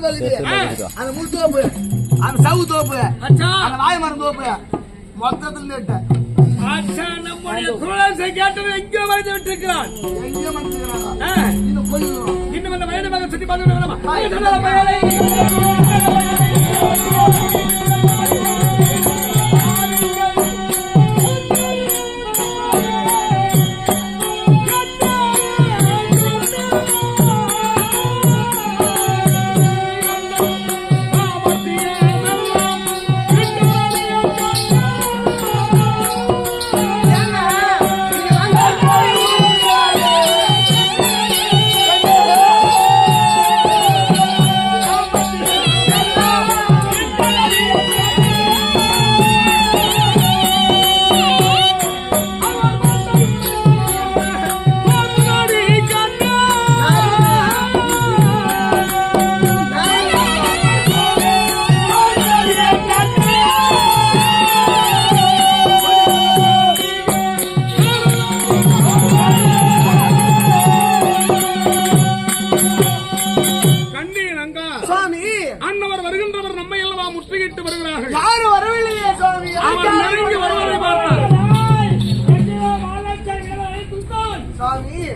பகுதி ஆ. அந்த முள் தோப்பு அந்த சவு தோப்பு அச்சா. அந்த வாய மரம் தோப்பு மொத்தத்துல நெட்ட அச்சா நம்முடைய கேட்டது எங்கே வரைந்து விட்டிருக்கிறான். எங்க ஆ, இன்னும் கொல்லணும் இன்னும் அந்த வயது மகன் சுத்தி பார்த்து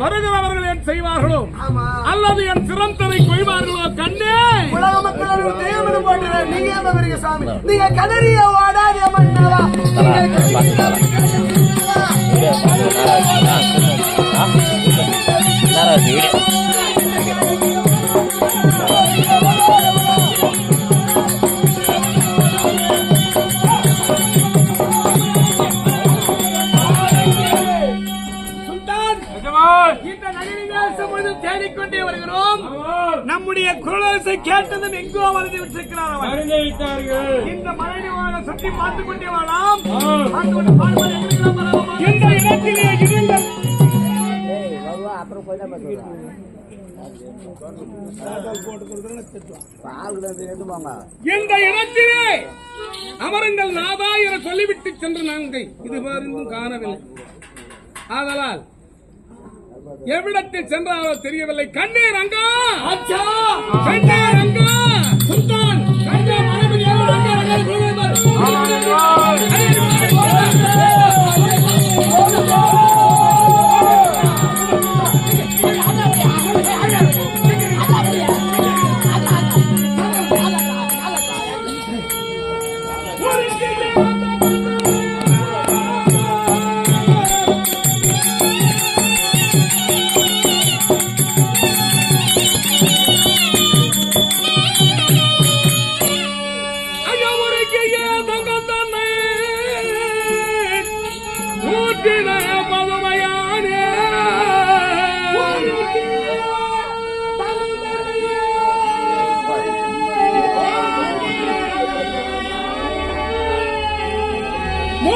வருகிறவர்கள் என் செய்வார்களோ ஆமா அல்லது என் சிறந்ததை கொய்வார்களோ கண்ணே உலக மக்கள் ஒரு நீங்க ஏன் பாக்குறீங்க சுவாமி நீங்க கதறிய குரலோசை கேட்டதும் எங்கோ வந்து விட்டிருக்கிறார். இந்த மலையை சுற்றி பார்த்துக் கொண்டே வரலாம் பார்த்துக் கொண்டு வரலாம். இந்த இடத்திலே இருங்கள் இந்த இடத்திலே அமருங்கள் நாதா என சொல்லிவிட்டு சென்று நாங்கள் இது மருந்தும் காணவில்லை. ஆதலால் எவ்விடத்தில் சென்றாரோ தெரியவில்லை. கண்ணீர் அங்கா! கண்ணீர் அங்கா!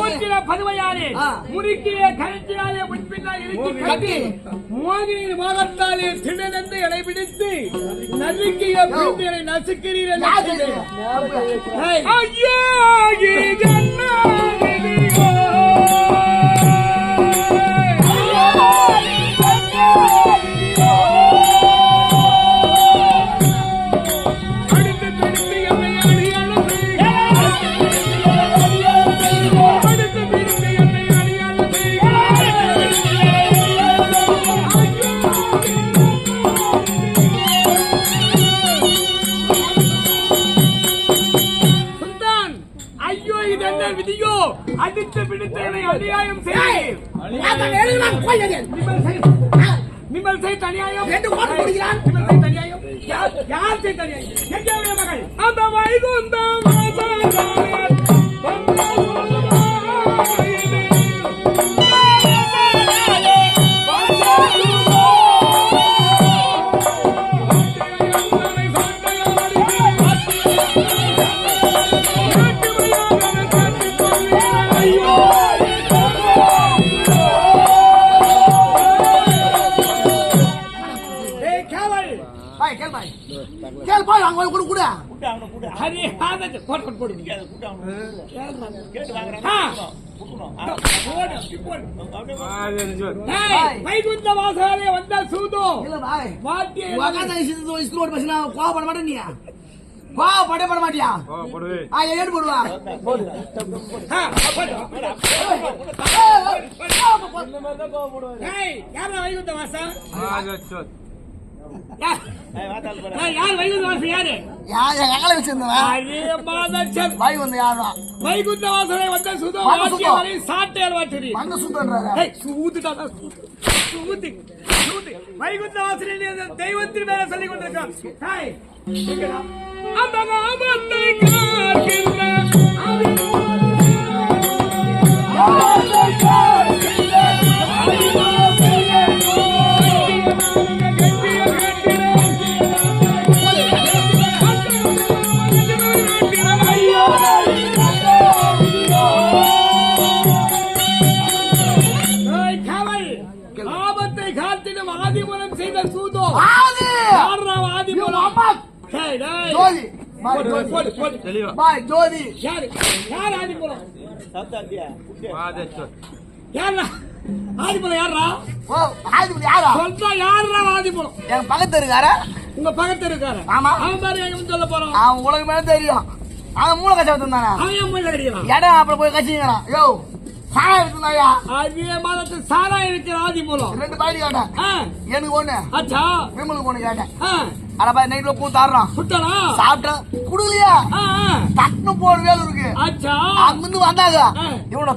ஊற்றின பதுமையாலே. முறுக்கிய கருத்தினாலே முன்பின்னா இழுத்து கட்டி. கட்டி மோகினியின் மோகத்தாலே திடனென்று எடை பிடித்து நறுக்கிய பிரிந்தியனை நசுக்கிறீர்கள். ஐயோ கொடு போட்டு போடு வைகுந்த வாசலே வந்த சூதோ கோவப்பட பட மாட்டியா ஆ ஏடு போடுவா யார் வைகுந்த வாசம் யார் வைகுந்த வாசம் யாரு? யார் எங்களை மாதச்சர் பாய் வந்து யாரா வைகுந்த வாசலே வந்த சூதோ வந்த வாட்டிய சூதோ. வரை சாட்டையால் வாட்டுறீ சுத்தன்றாரு ஏய், சூதுடா, சூது. சூது. வைகுந்த தெய்வத்தின் மேல சொல்லிக் கொண்டிருக்கான் காக்கின்ற. போடு. பாய் ஜோதி. யாரு? யார் ஆதிமூலம் யாரா ஆதிமூலம் யாரா ஓ ஆதி யாரா? சொல்றா யாரா ஆதிமூலம் என் பக்கத்து இருக்காரா உங்க பக்கத்து இருக்காரு ஆமா. அவன் பாரு எங்க சொல்ல போறான். அவன் உலகம் மேல தெரியும். அவன் மூளை கச்சவத்தம் தானே அவன் மூஞ்சில அடிக்கிறான் இடம் அப்புறம் போய் கட்சிங்கிறான். யோ சாரா இருக்குந்தாயா அதே மாதத்து சாரா இருக்கிற ஆதிமூலம் ரெண்டு பாடி கேட்டேன். ஆ, எனக்கு ஒண்ணு. அச்சா. விமலுக்கு ஒண்ணு கேட்டேன். ஆ, அட பாய் நைட்ல கூத்தாடுறான் சுட்டனா ஆ, ஆ, தட்டு போடு வேலை இருக்கு. அங்கிருந்து வந்தாங்க. இவனை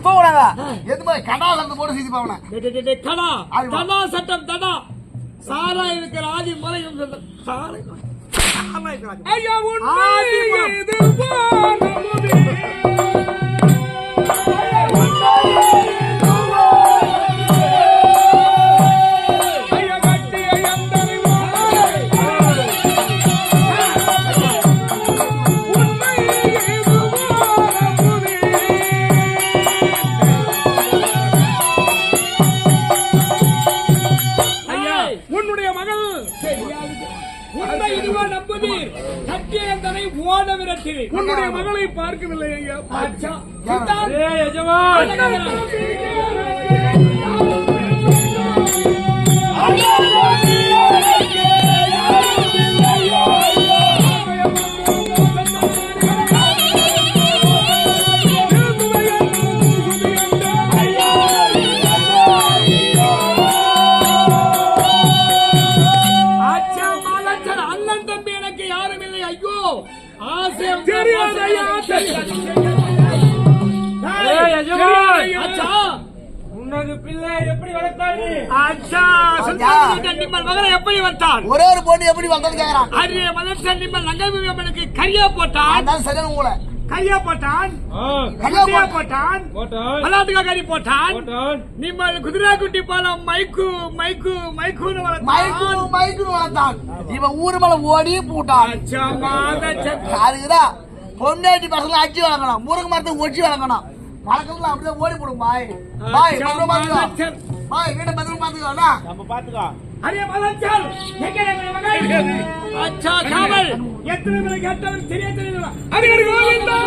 ஆ. எது மாதிரி கடா சந்து போட்டு சீதி பாவன கடா. தடா சட்டம் தடா சாரா இருக்கிற இவன் சொல்ற சாரா ஆதி- ஐயா உன்னை உன்னுடைய மகளை பார்க்கவில்லை ஐயா. பாட்சா கேக்குறான் அரிய நிம்மல் நங்கை அம்மனுக்கு கரியா போட்டான். அதான் சரியான உங்களை. கையா போட்டான். கையா கரியா போட்டான். போட்டான். போட்டான். நிம்மல் குதிரை குட்டி பாலம் மைக்கு மைக்கு மைக்குன்னு மைக்கு வளர்த்தான். மைக்கு வளர்த்தான். இவன் ஊரு மேல ஓடி பூட்டான். அதுக்குதான் பொண்டாட்டி பசங்க அடிச்சு வளர்க்கணும். முருங்கை மரத்தை ஒடிச்சு வளர்க்கணும். வளர்க்கறதுல அப்படியே ஓடி போடும். பாய். பாய் பாய் வீட்டை பத்திரம் பாத்துக்கோண்ணா நம்ம பாத்துக்கோ மதச்சல் எங்க எங்க மகன் அச்சா காவல். எத்தனை கேட்டாலும் தெரிய தெரியல கோவிந்தா!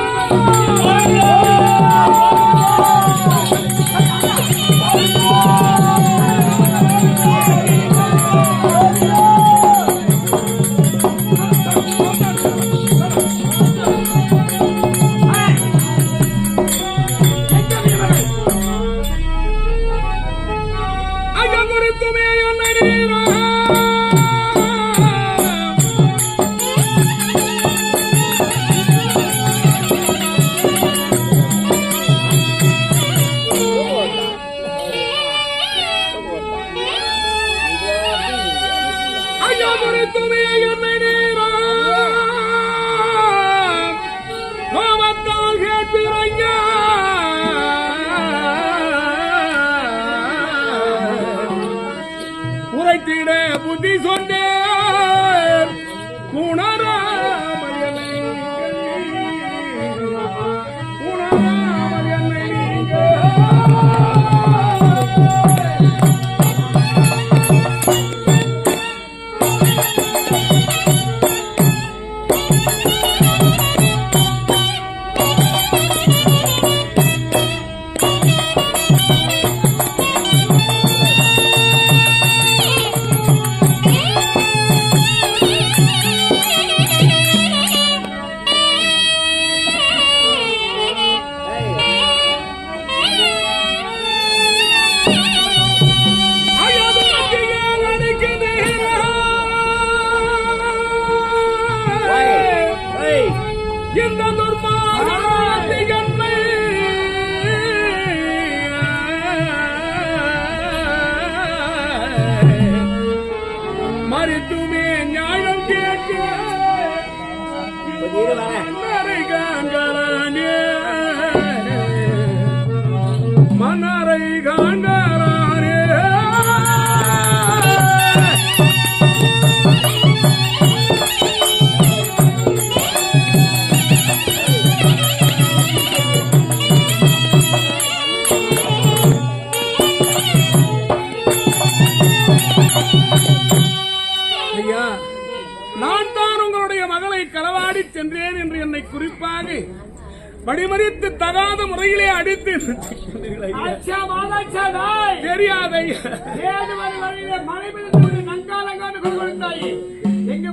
சொன்னேன்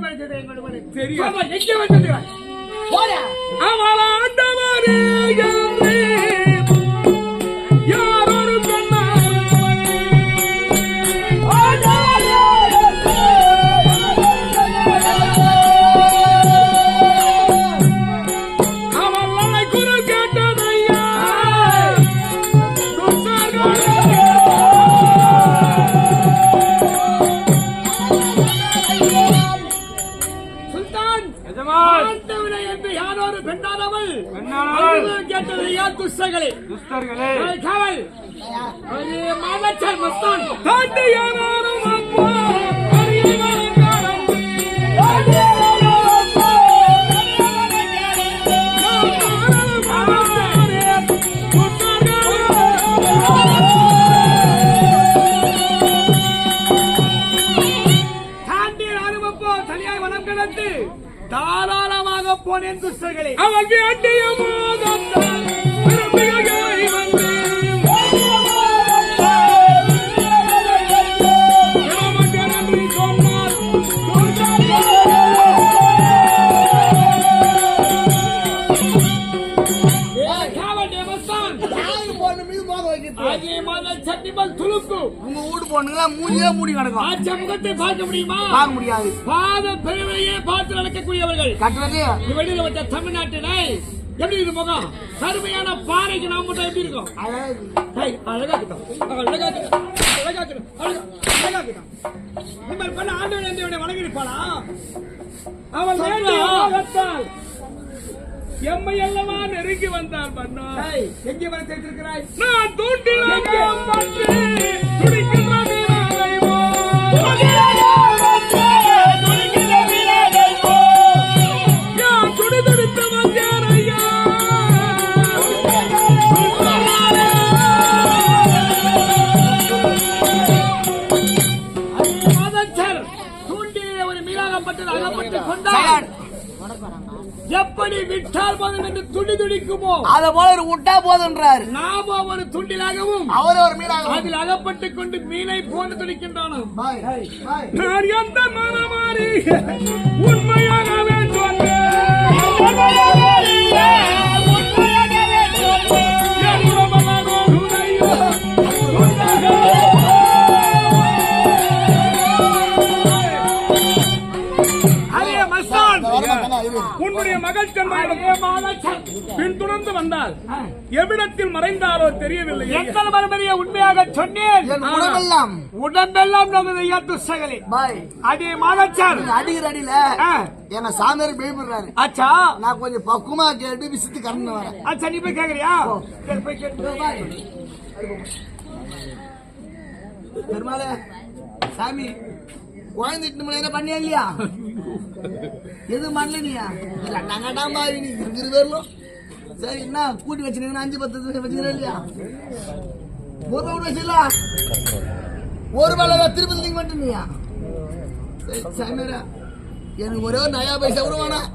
வச்சது எங்க மணி தெரியாது. எங்க வச்சது ஏய், காவல். மஸ்தான். பாத பெருமையே பார்த்து நடக்கக்கூடியவர்கள். கட்டுறது வெளியில வச்ச தமிழ்நாட்டினை எப்படி இருக்கு முகம்? கருமையான பாறைக்கு நாம மட்டும் எப்படி இருக்கும்? அழகு. பண்ண ஆண்டவன் எம்மை அல்லவா நெருங்கி வந்தார் மன்னா? எங்கே வர சேர்த்திருக்கிறாய்? நான் தூண்டிலாக பற்றி போதும் என்று துடி துடிக்குமோ? அத போல ஒரு விட்டா போதுன்றாரு நாம ஒரு துண்டிலாகவும் அவர் ஒரு மீனாக அதில் அகப்பட்டுக் கொண்டு மீனை போன்று துடிக்கின்றானோ பாய் பாய் நான் எந்த மனமாறி உண்மையாகவே சொன்னேன் வந்தால் எவ்விடத்தில் மறைந்தாரோ தெரியவில்லை எத்தனை மறுபடிய உண்மையாக சொன்னேன். என் உடம்பெல்லாம். உடம்பெல்லாம் துஷ்டகளே பாய். அதே மாதச்சார் அடிக்கிற அடியில என்ன சாமியார் பயப்படுறாரு. அச்சா. நான் கொஞ்சம் பக்குவமா கேட்டு விசித்து கறந்து வரேன். அச்சா நீ போய் கேக்குறியா? போய் கேட்டு பெருமாளே சாமி குழந்தை நேரம் பண்ணியா இல்லையா? எது பண்ணல நீயா? ரெண்டாங்கட்டா மாதிரி நீ இருக்கிற பேர்லும் சரி என்ன? கூட்டி வச்சிருக்கீங்கன்னா அஞ்சு பத்து வச்சுக்கிறேன் இல்லையா? ஒரு ரவுண்ட் வச்சிடல ஒரு வேலை திருப்பதி நீங்க மட்டும் நீயா? சரி எனக்கு ஒரே ஒரு நயா பைசா கூட வேணாம்.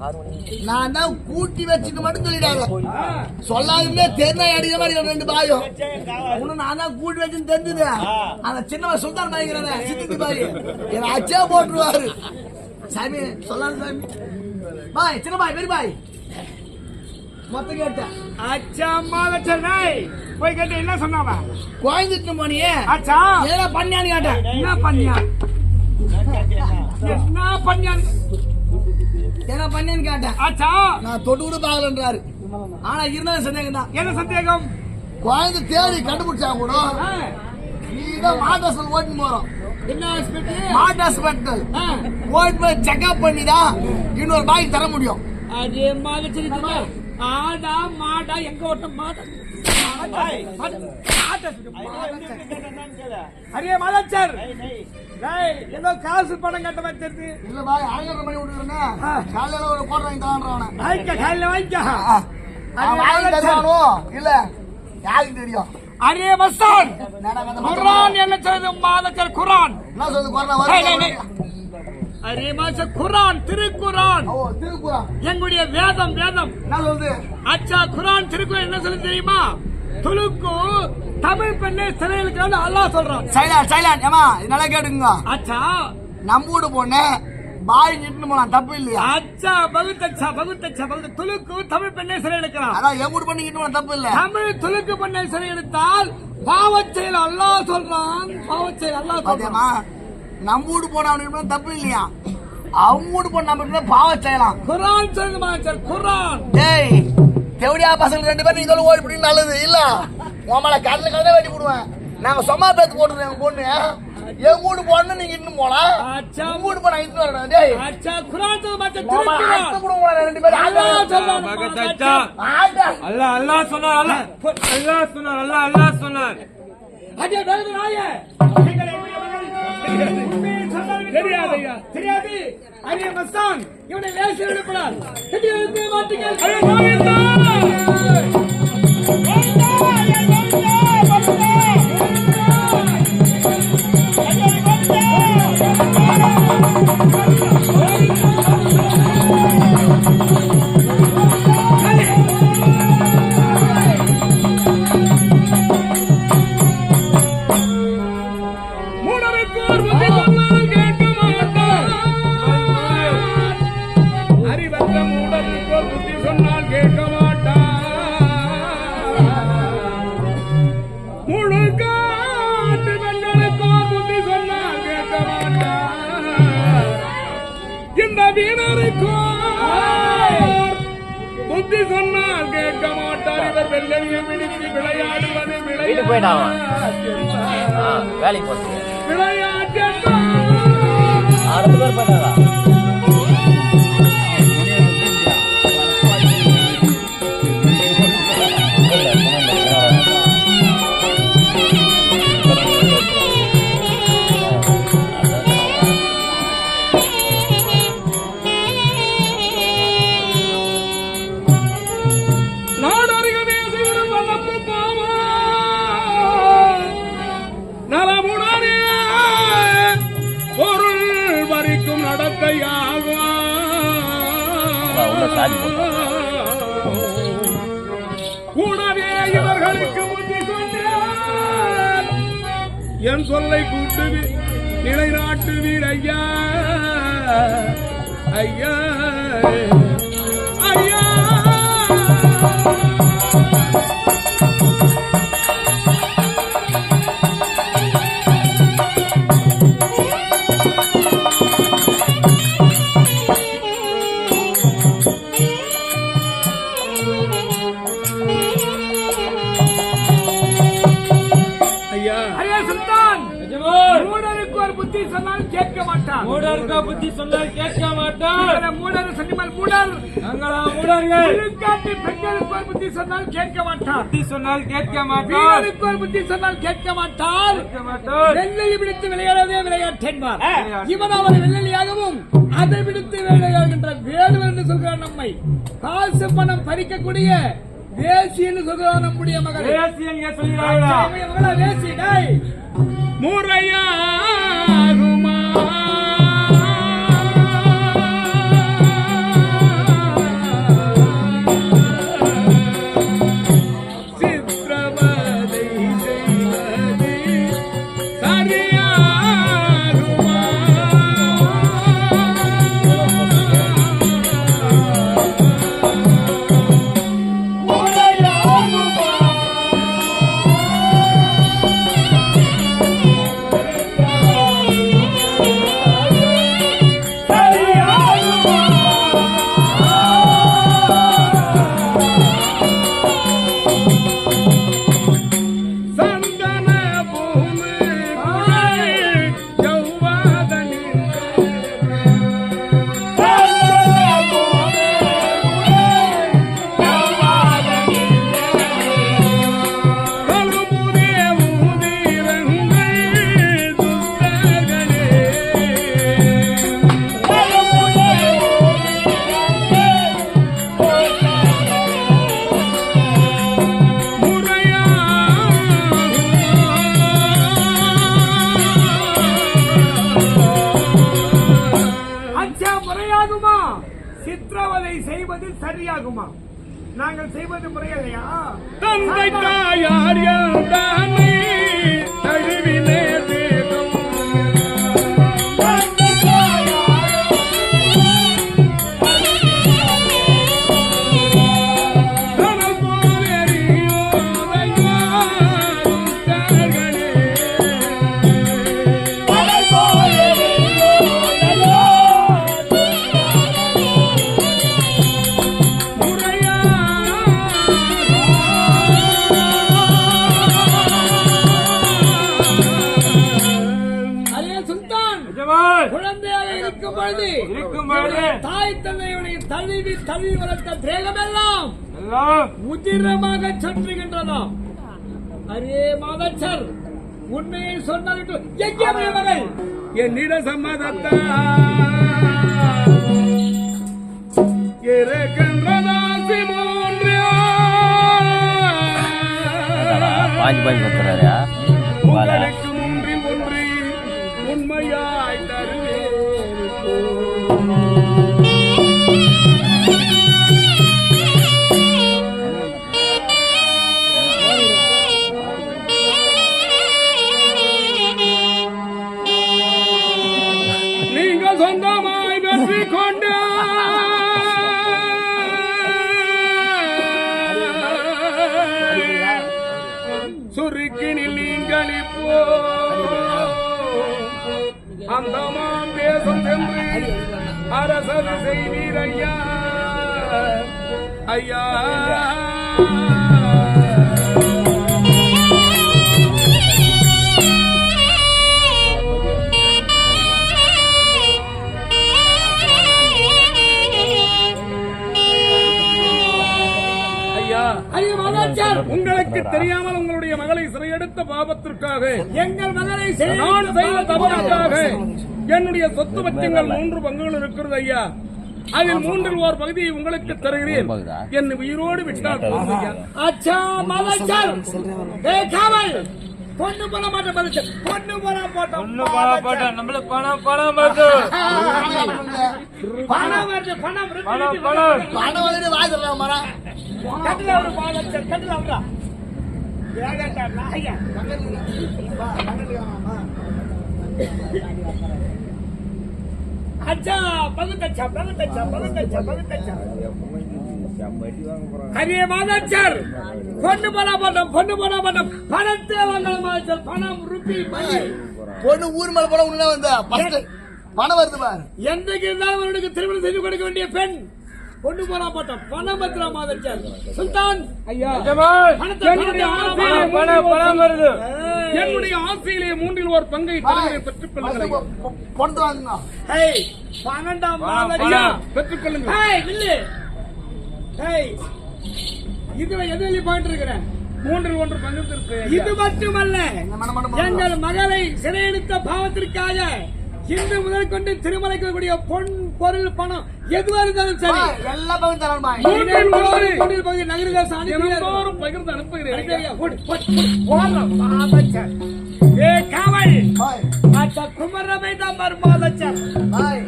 நான் தான் கூட்டி வச்சுட்டு மட்டும் சொல்லிட்டாங்க. சொல்லாதுமே தெரிஞ்சா அடிக்கிற மாதிரி ரெண்டு பாயும். இன்னும் நான் தான் கூட்டி வச்சுன்னு தெரிஞ்சது. அந்த சின்ன சுல்தான் பாய்க்கிறேன் சித்தி பாய். என் அச்சே போட்டுருவாரு. சாமி சொல்லாது சாமி. பாய் சின்ன பாய் பெரிய பாய். மொத்தம் கேட்டேன். அச்சா நாய் போய் கேட்டு என்ன சொன்னாவா? குழந்தைட்டு போனியே. அச்சா. ஏதா பண்ணியான்னு கேட்டேன். என்ன பண்ணியா? என்ன பண்ணியான் என்ன பண்ணியான்னு கேட்டேன். அச்சா. நான் தொட்டு கூட பாக்கலன்றாரு ஆனா இருந்தாலும் சந்தேகம் தான் என்ன சந்தேகம்? குழந்தை தேடி கண்டுபிடிச்சா கூட. நீதான் மாட்டு ஹாஸ்பிட்டல் ஓட்டு போறோம். என்ன மாட்டு ஹாஸ்பிட்டல். ஓட்டு போய் செக்அப் பண்ணி தான் இன்னொரு பாய் தர முடியும். அதே மாதிரி ஆடா மாடா எங்க ஓட்டம்? மாடா. அரே மாதாச்சர் டேய், ஏதோ காசு பணம் கட்ட வச்சிருக்கு இல்ல பாய் அரங்கேற்றம் பண்ணி விட்டுருந்தேன் காலையில ஒரு கோட்டை வாங்கி தரான் வாங்கிக்க காலையில வாங்கிக்க இல்ல. யாருக்கு தெரியும்? அரே மஸ்தான்? குரான் என்ன சொல்லுது மாதச்சர் குரான் என்ன சொல்லுது கொரோனா மாதச்சர் குரான் திருக்குரான். எங்களுடைய வேதம் வேதம். அச்சா குரான் திருக்குறள் என்ன சொல்லு தெரியுமா? துலுக்கு தமிழ் பெண்ணை சிறையிலுக்கு அல்லாஹ் சொல்றான். சைலான் சைலான் ஏமா நல்லா கேட்டுங்க அச்சா. நம்ம வீடு பொண்ணு பாய் நிட்டு போலாம் தப்பு இல்லையா? அச்சா பகுத்தச்சா பகுத்தச்சா பகுத்த. துலுக்கு தமிழ் பெண்ணை சிறையிலுக்கலாம் அதான் என் வீடு பொண்ணு கிட்ட போலாம் தப்பு இல்ல. தமிழ் துலுக்கு பெண்ணை சிறையெடுத்தால் பாவச் செயல் அல்லாஹ் சொல்றான். பாவச் செயல் அல்லாஹ் சொல்றான். நம்ம வீடு போனவனுக்கு தப்பு இல்லையா அவங்க வீடு போன நம்ம பாவம் செய்யலாம் குரான் சொல்லுங்க மாஸ்டர் குரான் டேய் தேவடியா பசங்க ரெண்டு பேரும் இதோட ஓடி பிடிக்கும் நல்லது இல்ல உன் மேல கடல கடல வெட்டி போடுவேன் நாங்க சொம்மா பேத்து போட்டுருவோம் எங்க பொண்ணு என் வீடு போன நீங்க இன்னும் போலாம் அச்சா உங்க வீடு போனா இன்னும் வரணும் டேய் அச்சா குரான் உன் மேல அத்தை திருக்குறான் கொடுங்க ரெண்டு பேரும் அல்லாஹ். சொல்றான் பகத்தச்சா. ஆடுங்க. அல்லாஹ் அல்லாஹ் சொன்னார் அல்லாஹ் அல்லாஹ் சொன்னார் அல்லாஹ் அல்லாஹ் சொன்னார் அஜய் வேறு நாயே தெரியாது ஐயா. தெரியாது. அரிய மஸ்தான் இவனை லேசி விடப்படாது தெரியாது விளையாடுவது வீட்டுக்கு போயிட்டான் வேலைக்கு போறது விளையாட்டு. ஆறு பேர் போயிட்டாரா என் சொல்லை கூட்டு நிலைநாட்டுவீர் ஐயா ஐயா. ஐயா. மூடர்க்க புத்தி சொன்னால் கேட்க மாட்டார். மூடர் சொன்னால் மூடர் நாங்களா மூடர்கள். பெண்களுக்கு ஒரு புத்தி சொன்னால் கேட்க மாட்டார். புத்தி சொன்னால் கேட்க மாட்டார். வீரனுக்கு ஒரு புத்தி சொன்னால் கேட்க மாட்டார். கேட்க மாட்டார். வெள்ளை பிடித்து விளையாடவே விளையாட்டு என்பார். இவன் அவரை வெள்ளலியாகவும் அதை பிடித்து விளையாடுகின்ற வேடு என்று சொல்கிறார் நம்மை. காசு பணம் பறிக்கக்கூடிய வேசி என்று சொல்கிறார் நம்முடைய மகள். நீங்க சொல்கிறார்களா மகளா வேசி. டேய். செய்வது சரியாகுமா? நாங்கள் செய்வது முறையில்லையா தந்தை தாயார் யானை தழுவிலே தழுவி வளர்த்த தேகமெல்லாம் எல்லாம் உதிரமாக சொற்றுகின்றதாம் அரே மாதச்சர் உண்மையை சொன்னால் விட்டு எங்கே மகள் என்னிட சம்மதத்தா? இருக்கின்றதாசி பாஞ்சு பாஞ்சு கொடுத்துறாரு செய்வீர் ஐயா. ஐயா. உங்களுக்கு தெரியாமல் உங்களுடைய மகளை சிறையெடுத்த பாவத்திற்காக எங்கள் மகளை நான் செய்த தவறுக்காக என்னுடைய சொத்து பத்தியங்கள் மூன்று பங்குகள் இருக்கிறது ஐயா. அதில் மூன்றில் ஓர் பகுதியை உங்களுக்கு தருகிறேன்? என்னை உயிரோடு அச்சா காவல். பொண்ணு போட்டோம் ஒண்ணு பணம் போட்டா பணம் பணம் வருது. பணம் வருது பணம். இருக்கு, பணம் இருக்கு, பணம். பணம் வந்துட்டு வாசிடுறா மரம் கட்டில ஒரு மாதாச்சார் கட்டில விடுறா ஏகட்டா நாயா அச்சா பகுத்தச்சா பகுத்தச்சா பகுத்தச்சா பகுத்தச்சா. ஹரியே மாதாச்சார். பொண்ணு போனா பண்ணோம் பொண்ணு போனா பண்ணோம் பணத்தை வந்தால் மாதாச்சார். பணம் ருப்பி மணி பொண்ணு ஊர் மேல போல உடனே வந்தா? பணம் வருது பாரு. என்றைக்கு இருந்தாலும் அவனுக்கு திருமணம் செய்து கொடுக்க வேண்டிய பெண். பொண்ணு போனா போட்டோம். பணம் பத்திரா மாதாச்சார். சுல்தான். ஐயா. பணம் பணம் பணம் வருது. என்னுடைய ஆசையிலே மூன்றில் ஒரு பங்கை தருகிறேன் பெற்றுக் கொள்ளுங்கள் பெற்றுக் கொள்ளுங்கள் இதுல எதிரில் போயிட்டு இருக்கிறேன் மூன்றில் ஒன்று பங்கு இது மட்டுமல்ல எங்கள் மகளை சிறையெடுத்த பாவத்திற்காக இன்று முதல் கொண்டு திருமலைக்கு கூடிய பொன் பொருள் பணம் எதுவா இருந்தாலும் சரி. எல்லா பகுதி நகரில் தினந்தோறும் பகிர்ந்து அனுப்புகிறேன் ஏ காவல். அச்சா குமரமை தான் மர்மாதச்சர் பாய்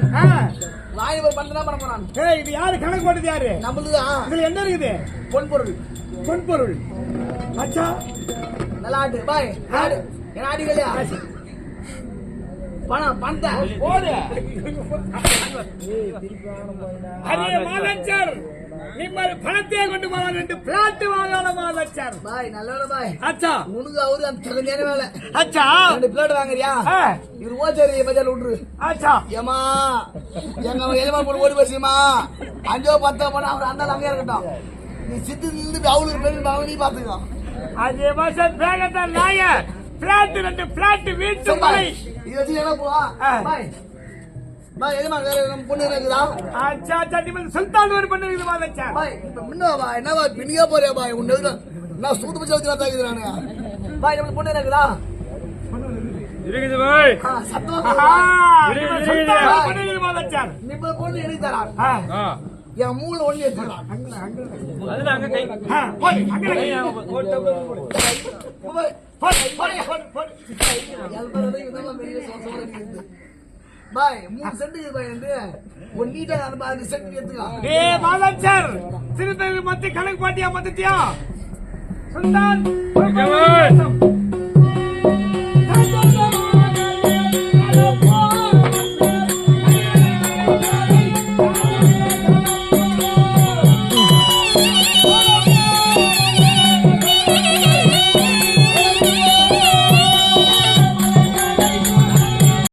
வாய். ஒரு பண்றா பண்ண போறான். ஏய் இது யாரு கணக்கு போட்டது யாரு? நம்மளுது ஆ, இதுல என்ன இருக்குது? பொன் பொருள். பொன் பொருள். அச்சா நல்லா ஆட்டு பாய் ஆடு. என்ன ஆடிக்கலையா பணம் பணத்தை போடு. அரிய மாதச்சர் நீங்கள் பணத்தை கொண்டு போகலாம் என்று பிளாட் வாங்காத மாதச்சர். பாய் நல்ல பாய். அச்சா. உனக்கு அவரு அந்த தகுதியான வேலை. அச்சா. ரெண்டு பிளேட் வாங்குறியா? இது ஓச்சேரி பஜார் விட்டுரு அச்சா. ஏமா எங்க எஜமா போட்டு ஓடி பேசுமா அஞ்சோ பத்தோ போனா அவர் அந்த அங்கே இருக்கட்டும். நீ சித்து நின்று அவளுக்கு பேரு நீ பாத்துக்கோ அதே மாசம் வேகத்தான் நாய பிளாட் ரெண்டு பிளாட் வீட்டு மலை. இது வச்சு என்ன போவா? ஆ. பாய் பாய் எதுமா வேற நம்ம பொண்ணு இருக்குதா? அச்சா சட்டி மேல சுல்தான் ஒரு பண்ணு இருக்குது மாதச்சர் பாய் இப்ப முன்ன வா என்ன பாய் பின்னியா போறியா பாய் உன்ன நான் சூத்து பச்சை வச்சு பாய் பொண்ணு இருக்குதா? இருக்குது பாய் சத்தமா இருக்குது இப்ப பொண்ணு எடுத்து தரான் ஆ, என் மூளை ஒண்ணு அதுல அங்க கை. போடு, கை போடு. பாய் மூணு சென்ட்டுக்கு வந்து ஒரு நீட்டாக அந்த மாதிரி சென்ட் எடுத்துக்கலாம் ஏ மாதம் சார் கணக்கு பாட்டியா மத்தியா சுல்தான்